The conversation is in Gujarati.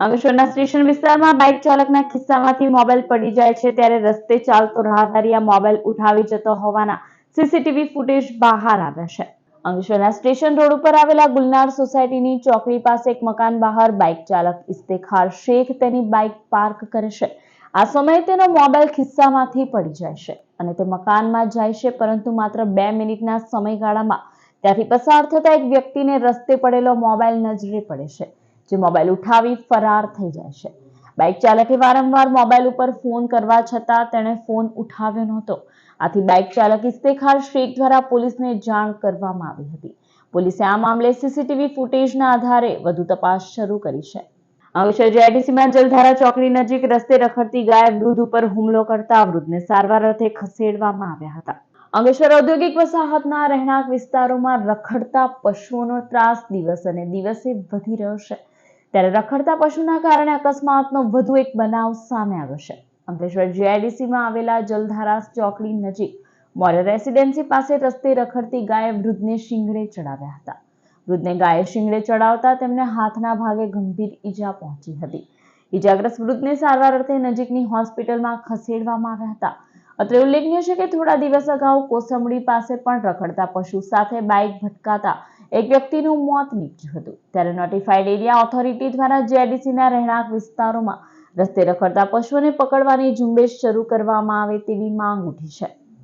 અંકલેશ્વરના સ્ટેશન વિસ્તારમાં બાઇક ચાલકના ખિસ્સામાંથી મોબાઈલ પડી જાય છે ત્યારે રસ્તે ચાલતો રાહદારી આ મોબાઈલ ઉઠાવી જતો હોવાના સીસીટીવી ફૂટેજ બહાર આવ્યા છે. અંકલેશ્વરના સ્ટેશન રોડ ઉપર આવેલા ગુલનાર સોસાયટીની ચોકડી પાસે એક મકાન બહાર બાઇક ચાલક ઇસ્તેખાર શેખ તેની બાઇક પાર્ક કરે છે. આ સમયે તેનો મોબાઈલ ખિસ્સામાંથી પડી જાય છે અને તે મકાનમાં જાય છે પરંતુ માત્ર બે મિનિટના સમયગાળામાં. ત્યાંથી પસાર થતા એક વ્યક્તિને રસ્તે પડેલો મોબાઈલ નજરે પડે છે. જે મોબાઈલ ઉઠાવી ફરાર થઈ જાય છે. બાઇક ચાલકે વારંવાર મોબાઈલ ઉપર ફોન કરવા છતાં તેણે ફોન ઉઠાવ્યો નહોતો. આથી બાઇક ચાલક ઇસ્તેખાર શેખ દ્વારા પોલીસને જાણ કરવામાં આવી હતી. પોલીસે આ મામલે સીસીટીવી ફૂટેજના આધારે વધુ તપાસ શરૂ કરી છે. અંકલેશ્વર જેઆઈટીસીમાં જલધારા ચોકડી નજીક રસ્તે રખડતી ગાય વૃદ્ધ ઉપર હુમલો કરતા વૃદ્ધને સારવાર અર્થે ખસેડવામાં આવ્યા હતા. અંગેશ્વર ઔદ્યોગિક વસાહતના રહેણાંક વિસ્તારોમાં રખડતા પશુઓનો ત્રાસ દિવસ અને દિવસે વધી રહ્યો છે. ત્યારે રખડતા પશુના કારણે અકસ્માતનો વધુ એક બનાવ સામે આવ્યો છે. અંકલેશ્વર જીઆઈડીસીમાં આવેલા જલધારા ચોકડી નજીક મોરલ રેસિડેન્સી પાસે રસ્તે રખડતી ગાય વૃદ્ધને શિંગડે ચડાવ્યા હતા. વૃદ્ધને ગાયે શિંગડે ચડાવતા તેમને હાથના ભાગે ગંભીર ઈજા પહોંચી હતી. ઈજાગ્રસ્ત વૃદ્ધને સારવાર અર્થે નજીકની હોસ્પિટલમાં ખસેડવામાં આવ્યા હતા. અત્રે ઉલ્લેખનીય છે કે થોડા દિવસ અગાઉ કોસંબડી પાસે પણ રખડતા પશુ સાથે બાઇક ભટકાતા એક વ્યક્તિનું મોત નીપજ્યું હતું. ત્યારે નોટિફાઈડ એરિયા ઓથોરિટી દ્વારા જેડીસીના રહેણાંક વિસ્તારોમાં રસ્તે રખડતા પશુઓને પકડવાની ઝુંબેશ શરૂ કરવામાં આવે તેવી માંગ ઉઠી છે.